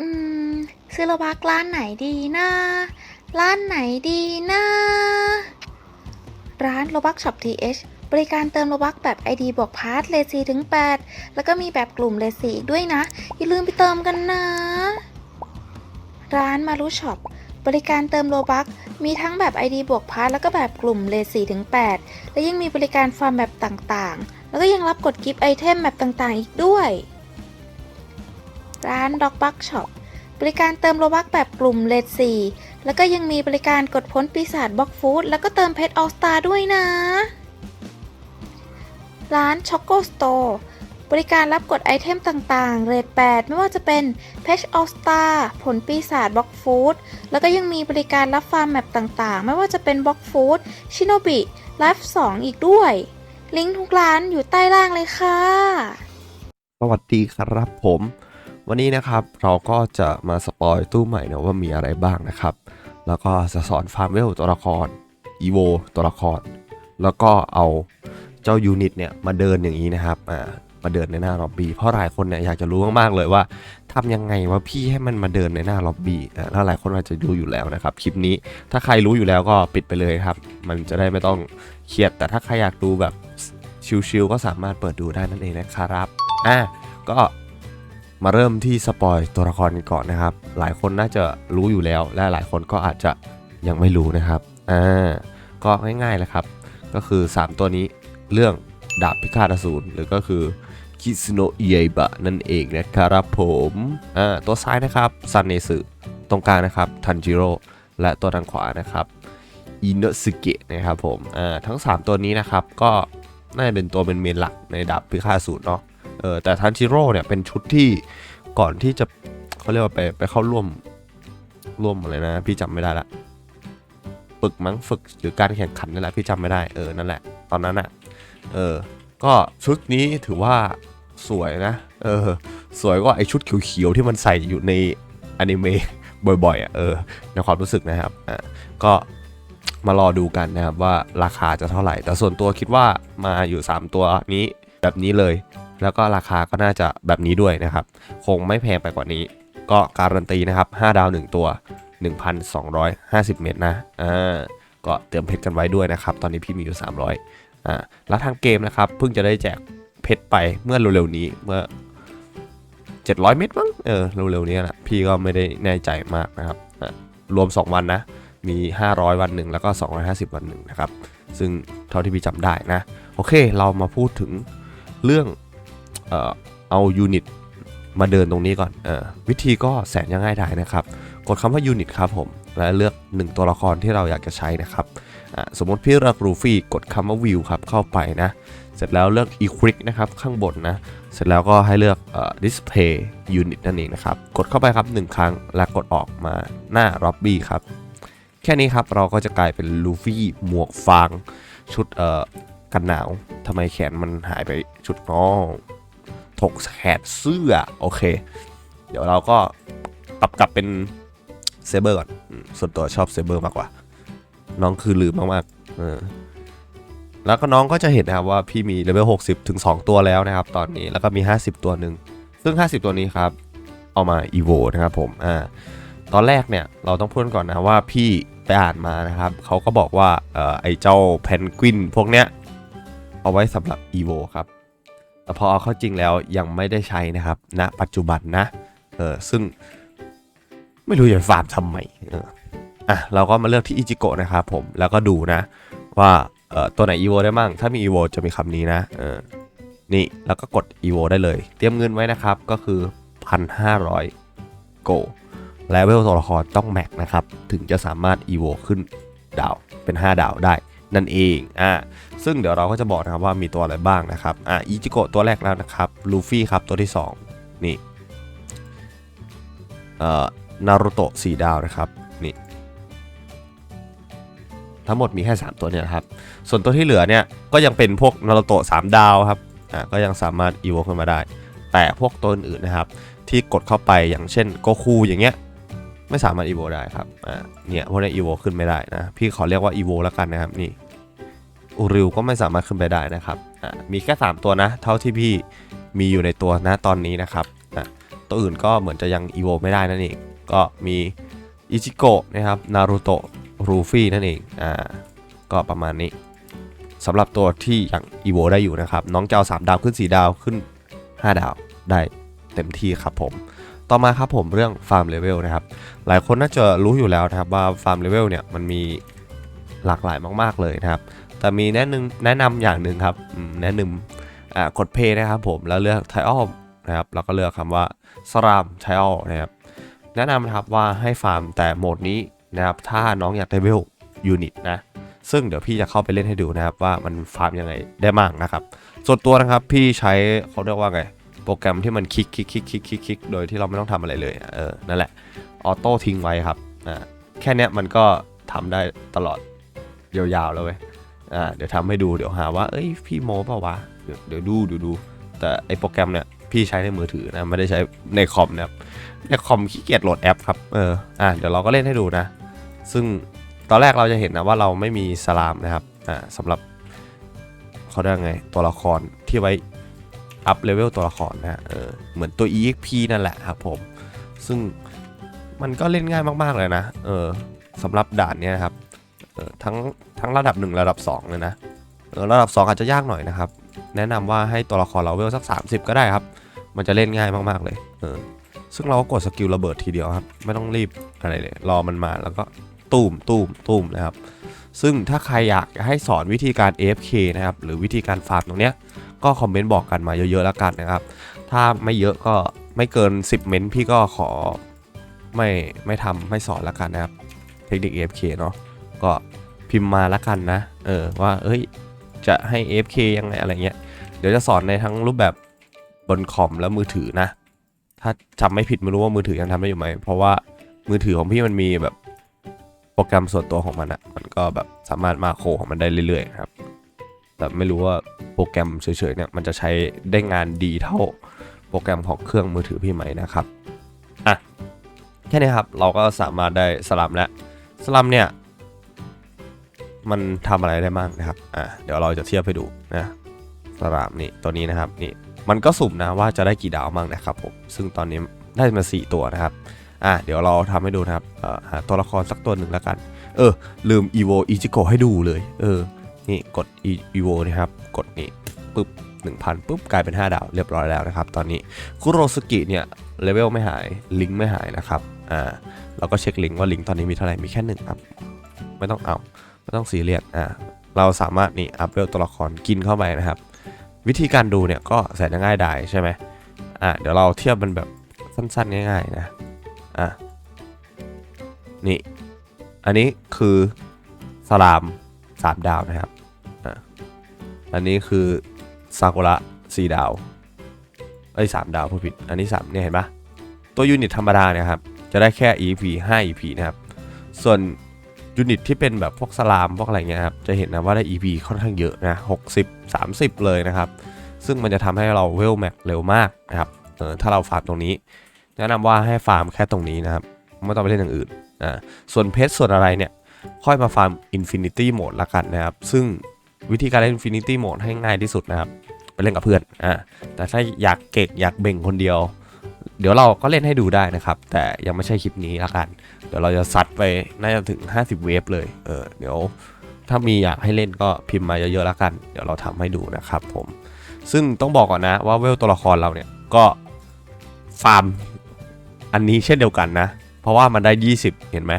อืมซื้อโลบักร้านไหนดีนะ ร้านไหนดีนะ ร้านโลบักช็อปทีเบริการเติมโลบักแบบ ID บวกพาร์ทเลซีถึง 8 แล้วก็มีแบบกลุ่มเลซีอีกด้วยนะ อย่าลืมไปเติมกันนะ ร้านมารุช็อปบริการเติมโลบักมีทั้งแบบ ID บวกพาร์ทแล้วก็แบบกลุ่มเลซีถึง 8 และยังมีบริการฟาร์มแบบต่างๆ แล้วก็ยังรับกดกิฟต์ไอเทมแบบต่างๆ อีกด้วย ร้านด็อกบักช็อปบริการเติมโลบักแบบกลุ่มเลดซีแล้วก็ยังมีบริการกดพ้นปีศาจบล็อกฟู้ดแล้วก็เติมเพชรออสตาด้วยนะ ร้านช็อกโกสโตร์บริการรับกดไอเทมต่างๆ เรท8ไม่ว่าจะเป็นเพชรออสตาผลปีศาจบล็อกฟู้ดแล้วก็ยังมีบริการรับฟาร์มแมปต่างๆ ไม่ว่าจะเป็นบล็อกฟู้ดชิโนบิไลฟ์2อีกด้วย ลิงก์ทุกร้านอยู่ใต้ล่างเลยค่ะ สวัสดีครับผม วันนี้นะครับเราก็จะมาสปอยตู้ใหม่นะว่ามีอะไรบ้างนะครับ แล้วก็จะสอนฟาร์มเวลตัวละครอีโวตัวละคร แล้วก็เอาเจ้ายูนิตเนี่ยมาเดินอย่างนี้นะครับอ่ามาเดินในหน้าล็อบบี้เพราะหลายคนเนี่ยอยากจะรู้มากๆเลยว่าทำยังไงว่าพี่ให้มันมาเดินในหน้าล็อบบี้อ่าแล้วหลายคนอาจจะดูอยู่แล้วนะครับคลิปนี้ถ้าใครรู้อยู่แล้วก็ปิดไปเลยครับ มันจะได้ไม่ต้องเครียดแต่ถ้าใครอยากดูแบบชิลๆก็สามารถเปิดดูได้นั่นเองนะครับอะก็ มาเริ่มที่สปอยตัวละครกันก่อนนะครับ หลายคนน่าจะรู้อยู่แล้ว และหลายคนก็อาจจะยังไม่รู้นะครับอ่าก็ง่ายๆเลยครับ ก็คือ 3 ตัวนี้เรื่องดาบพิฆาตอสูรหรือก็คือคิสโนเอยบะนั่นเองนะครับผมอ่าตัวซ้ายนะครับซันเนสึตรงกลางนะครับทันจิโร่และตัวทางขวานะครับอินโนสึเกะนะครับผมอ่าทั้ง 3 ตัวนี้นะครับก็น่าจะเป็นตัวเป็นเมนหลักในดาบพิฆาตอสูรเนาะ เออแต่ทันชิโร่เนี่ยเป็นชุดที่ก่อนที่จะเขาเรียกว่าไปไปเข้าร่วมร่วมอะไรนะ พี่จำไม่ได้ละฝึกมั้งฝึกหรือการแข่งขันนั่นแหละพี่จำไม่ได้เออนั่นแหละ ตอนนั้นอะ่ะเออ ก็ชุดนี้ถือว่าสวยนะเออ สวยกว่าไอชุดเขียวๆที่มันใส่อยู่ในอนิเมะบ่อยๆอะเออในความรู้สึกนะครับอะก็มารอดูกันนะครับว่าราคาจะเท่าไหร่ แต่ส่วนตัวคิดว่ามาอยู่ 3 ตัวนี้แบบนี้เลย แล้วก็ราคาก็น่าจะแบบนี้ด้วยนะครับ คงไม่แพงไปกว่านี้ ก็การันตีนะครับ 5 ดาว 1 ตัว 1,250 เมตรนะอ่าก็เตรียมเพชรกันไว้ด้วยนะครับ ตอนนี้พี่มีอยู่ 300อ่าแล้วทางเกมนะครับเพิ่งจะได้แจกเพชรไปเมื่อเร็วๆนี้เมื่อ 700 เมตรมั้งเออเร็วๆนี้แหละพี่ก็ไม่ได้แน่ใจมากนะครับรวม 2 วันนะมี 500 วันหนึ่งแล้วก็ 250 วันหนึ่งนะครับ ซึ่งเท่าที่พี่จำได้นะ โอเค เรามาพูดถึงเรื่อง เอายูนิตมาเดินตรงนี้ก่อนอวิธีก็แสนยังง่ายดายนะครับ กดคำว่ายูนิตครับผม และเลือก 1 ตัวละครที่เราอยากจะใช้นะครับ สมมติพี่เลือกรูฟี่กดคำว่าวิวครับเข้าไปนะ เสร็จแล้วเลือก e q u i c นะครับข้างบนนะ เสร็จแล้วก็ให้เลือก display unit นั่นเองนะครับ กดเข้าไปครับ 1 ครั้ง แล้วกดออกมาหน้า r o b b y ครับ แค่นี้ครับเราก็จะกลายเป็นลูฟี่หมวกฟางชุดกันหนาวทำไมแขนมันหายไปชุดน้อง ถกแขนเสื้อ โอเค เดี๋ยวเราก็ปรับกลับเป็นเซเบอร์ก่อน ส่วนตัวชอบเซเบอร์มากกว่า น้องคือลืมมากๆเออแล้วก็น้องก็จะเห็นนะครับว่าพี่มีเลเวล60 ถึง 2 ตัวแล้วนะครับ ตอนนี้แล้วก็มี 50 ตัวหนึ่งซึ่ง 50 ตัวนี้ครับ เอามา evo นะครับผมอ่าตอนแรกเนี่ยเราต้องพูดก่อนนะว่าพี่ไปอ่านมานะครับเขาก็บอกว่าเอ่อไอ้เจ้าเพนกวินพวกเนี้ยเอาไว้สำหรับ evo ครับ แต่พอเอาเข้าจริงแล้วยังไม่ได้ใช้นะครับณนะปัจจุบันนะเออซึ่งไม่รู้จะไปฟาร์มทำไมเอออะเราก็มาเลือกที่อิจิโกะนะครับผมแล้วก็ดูนะว่าเออตัวไหน evo ได้มั่งถ้ามี evo จะมีคำนี้นะเออนี่แล้วก็กด evo ได้เลย เตรียมเงินไว้นะครับก็คือ 1,500 โกเลเวลตัวละครต้องแม็กนะครับ ถึงจะสามารถ EVO ขึ้นดาวเป็น 5 ดาวได้ นั่นเองอ่าซึ่งเดี๋ยวเราก็จะบอกนะครับว่ามีตัวอะไรบ้างนะครับอ่าอิจิโกะตัวแรกแล้วนะครับลูฟี่ครับตัวที่ 2 นี่เอ่อนารูโตะ4ดาวนะครับนี่ทั้งหมดมีแค่ 3 ตัวเนี่ยครับ ส่วนตัวที่เหลือเนี่ยก็ยังเป็นพวกนารูโตะ3ดาวครับอ่าก็ยังสามารถ EVO ขึ้นมาได้ แต่พวกตัวอื่นนะครับ ที่กดเข้าไปอย่างเช่นโกคูอย่างเงี้ยไม่สามารถอีโวได้ครับอ่าเนี่ยพวกนี้อีโวขึ้นไม่ได้นะ พี่ขอเรียกว่าอีโวแล้วกันนะครับนี่ อูริวก็ไม่สามารถขึ้นไปได้นะครับมีแค่ 3 ตัวนะ เท่าที่พี่มีอยู่ในตัวนะตอนนี้นะครับตัวอื่นก็เหมือนจะยังอีโวไม่ได้นั่นเอง ก็มีอิจิโกะนะครับนารูโตะรูฟี่นั่นเองอ่าก็ประมาณนี้สำหรับตัวที่ยังอีโวได้อยู่นะครับ น้องจะเอา3ดาวขึ้น 4 ดาวขึ้น 5 ดาวได้เต็มที่ครับผม ต่อมาครับผมเรื่องฟาร์มเลเวลนะครับ หลายคนน่าจะรู้อยู่แล้วนะครับว่าฟาร์มเลเวลเนี่ยมันมีหลากหลายมาก ๆ เลยนะครับ แต่มีแนะนำแนะนำอย่างหนึ่งครับแนะนำอ่ากดเพย์นะครับผมแล้วเลือกไทออลนะครับแล้วก็เลือกคำว่าสรามไทออลนะครับแนะนำนะครับว่าให้ฟาร์มแต่โหมดนี้นะครับถ้าน้องอยากได้เวลยูนิตนะซึ่งเดี๋ยวพี่จะเข้าไปเล่นให้ดูนะครับว่ามันฟาร์มยังไงได้บ้างนะครับ ส่วนตัวนะครับพี่ใช้เขาเรียกว่าไง โปรแกรมที่มันคลิกคลิกคลิกคลิกคลิกคลิกโดยที่เราไม่ต้องทำอะไรเลยเออนั่นแหละออโต้ทิ้งไว้ครับอ่าแค่นี้มันก็ทำได้ตลอดยาวๆแล้วเว้ย อ่าเดี๋ยวทำให้ดูเดี๋ยวหาว่าเอ้ยพี่โมเปล่าวะเดี๋ยวเดี๋ยวดูดูดูแต่ไอโปรแกรมเนี่ยพี่ใช้ในมือถือนะไม่ได้ใช้ในคอมนะครับในคอมขี้เกียจโหลดแอปครับเอออ่าเดี๋ยวเราก็เล่นให้ดูนะ ซึ่งตอนแรกเราจะเห็นนะว่าเราไม่มีสลามนะครับอ่าสำหรับเขาเรียกไงตัวละครที่ไว้อัพเลเวลตัวละครนะเออเหมือนตัว EXP นั่นแหละครับผม ซึ่งมันก็เล่นง่ายมากๆเลยนะเออสำหรับด่านเนี้ยนะครับ ทั้งทั้งระดับ 1 ระดับ 2 เลยนะระดับ 2 อาจจะยากหน่อยนะครับ แนะนำว่าให้ตัวละครเราเวลสัก 30 ก็ได้ครับ มันจะเล่นง่ายมากๆเลยเออซึ่งเราก็กดสกิลระเบิดทีเดียวครับ ไม่ต้องรีบอะไรเลยรอมันมาแล้วก็ตูมตูมตูมนะครับ ซึ่งถ้าใครอยากให้สอนวิธีการ AFK นะครับ หรือวิธีการฟาร์มตรงเนี้ยก็คอมเมนต์บอกกันมาเยอะๆแล้วกันนะครับ ถ้าไม่เยอะก็ไม่เกิน 10 เมนต์พี่ก็ขอไม่ไม่ทำไม่สอนแล้วกันนะครับ เทคนิค AFK เนาะ ก็พิมพ์มาล้วกันนะ เออว่าเอ้ยจะให้ AFK ยังไงอะไรเงี้ย เดี๋ยวจะสอนในทั้งรูปแบบบนคอมและมือถือนะ ถ้าจำไม่ผิดไม่รู้ว่ามือถือยังทำได้อยู่ไหม เพราะว่ามือถือของพี่มันมีแบบโปรแกรมส่วนตัวของมันอะมันก็แบบสามารถมาโคของมันได้เรื่อยๆครับ แต่ไม่รู้ว่าโปรแกรมเฉยๆเนี่ยมันจะใช้ได้งานดีเท่าโปรแกรมของเครื่องมือถือพี่ไหมนะครับ อะ แค่นี้ครับ เราก็สามารถได้สลัมแล้ว สลัมเนี่ย มันทำอะไรได้บ้างนะครับ อะเดี๋ยวเราจะเทียบให้ดูนะสลัมนี่ตัวนี้นะครับนี่มันก็สุ่มนะว่าจะได้กี่ดาวบ้างนะครับผมซึ่งตอนนี้ได้มา 4 ตัวนะครับ อะเดี๋ยวเราทำให้ดูนะครับเอ่อหาตัวละครสักตัวหนึ่งแล้วกัน เออ ลืม evo ichigo ให้ดูเลย เออ นี่กด e- evo นะครับ กดนี่ปุ๊บ1,000ปุ๊บกลายเป็น 5 ดาวเรียบร้อยแล้วนะครับ ตอนนี้คุโรสกิเนี่ยเลเวลไม่หายลิงก์ไม่หายนะครับ อ่าเราก็เช็คลิงก์ว่าลิงก์ตอนนี้มีเท่าไหร่มีแค่หนึ่งครับ ไม่ต้องเอา ไม่ต้องซีเรียสอ่าเราสามารถนี่อัพเวลตัวละครกินเข้าไปนะครับ วิธีการดูเนี่ยก็แสนจะง่ายดายใช่ไหมอ่าเดี๋ยวเราเทียบมันแบบสั้นๆง่ายๆนะอะนี่ อันนี้คือสลามสามดาวนะครับอะอันนี้คือซากุระสี่ดาวเอ้ยสามดาวผู้ผิด อันนี้สามเนี่ยเห็นปะตัวยูนิตธรรมดาเนี่ยครับจะได้แค่ EP 5 EP นะครับ ส่วน ยูนิตที่เป็นแบบพวกสลามพวกอะไรเงี้ยครับจะเห็นนะว่าได้ EP ค่อนข้างเยอะนะ60 30 เลยนะครับ ซึ่งมันจะทำให้เราเวลแม็กเร็วมากนะครับเออถ้าเราฟาร์มตรงนี้ แนะนำว่าให้ฟาร์มแค่ตรงนี้นะครับไม่ต้องไปเล่นอย่างอื่นอ่าส่วนเพชรส่วนอะไรเนี่ยค่อยมาฟาร์ม Infinity Mode ละกันนะครับ ซึ่งวิธีการเล่น Infinity Mode ให้ง่ายที่สุดนะครับ ไปเล่นกับเพื่อนอ่าแต่ถ้าอยากเก่งอยากเบ่งคนเดียว เดี๋ยวเราก็เล่นให้ดูได้นะครับ แต่ยังไม่ใช่คลิปนี้ละกัน เดี๋ยวเราจะซัดไปน่าจะถึง 50 เวฟเลย เออ เดี๋ยวถ้ามีอยากให้เล่นก็พิมพ์มาเยอะๆละกัน เดี๋ยวเราทำให้ดูนะครับผม ซึ่งต้องบอกก่อนนะว่าเวลตัวละครเราเนี่ยก็ฟาร์มอันนี้เช่นเดียวกันนะ เพราะว่ามันได้ 20 เห็นไหม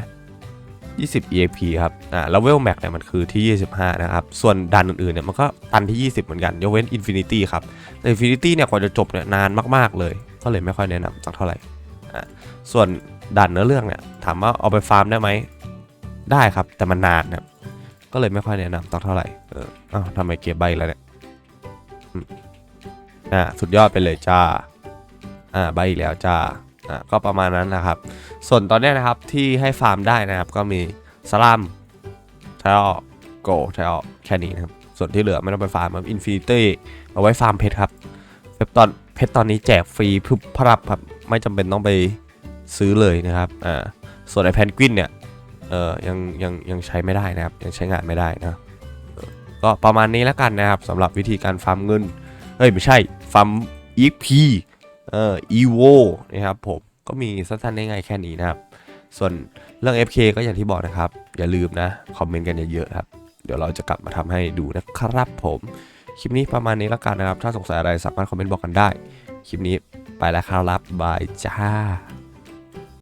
20 EXP ครับ อ่า แล้วเวลแม็กเนี่ยมันคือที่ 25 นะครับ ส่วนดันอื่นๆเนี่ยมันก็ตันที่ 20 เหมือนกัน ยกเว้น Infinity ครับแต่ Infinity เนี่ยกว่าจะจบเนี่ยนานมากๆเลย ก็เลยไม่ค่อยแนะนำสักเท่าไหร่ส่วนดันเนื้อเรื่องเนี่ยถามว่าเอาไปฟาร์มได้ไหมได้ครับแต่มันนานนะก็เลยไม่ค่อยแนะนำสักเท่าไหร่เอออ้าวทำไมเกียร์ใบแล้วเนี่ยอ่าสุดยอดไปเลยจ้าอ่าใบอีกแล้วจ้าอ่าก็ประมาณนั้นนะครับ ส่วนตอนนี้นะครับที่ให้ฟาร์มได้นะครับ ก็มีสลัมไทออโกไทออแค่นี้นะครับ ส่วนที่เหลือไม่ต้องไปฟาร์มครับอินฟินิตี้เอาไว้ฟาร์มเพชรครับเพชรตอน ชรตอนนี้แจกฟรีพึบพรับครับไม่จำเป็นต้องไปซื้อเลยนะครับอ่าส่วนไอแพนกวินเนี่ยเออยังยังยังใช้ไม่ได้นะครับยังใช้งานไม่ได้นะก็ประมาณนี้แล้วกันนะครับสำหรับวิธีการฟาร์มเงินเฮ้ยไม่ใช่ฟาร์ม EP เออ evo นะครับผมก็มีสั้นๆได้ไงายๆแค่นี้นะครับ ส่วนเรื่อง FK ก็อย่างที่บอกนะครับ อย่าลืมนะ คอมเมนต์กันเยอะๆครับ เดี๋ยวเราจะกลับมาทำให้ดูนะครับผม คลิปนี้ประมาณนี้แล้วกันนะครับ ถ้าสงสัยอะไรสามารถคอมเมนต์บอกกันได้ คลิปนี้ไปแล้วครับบายจ้า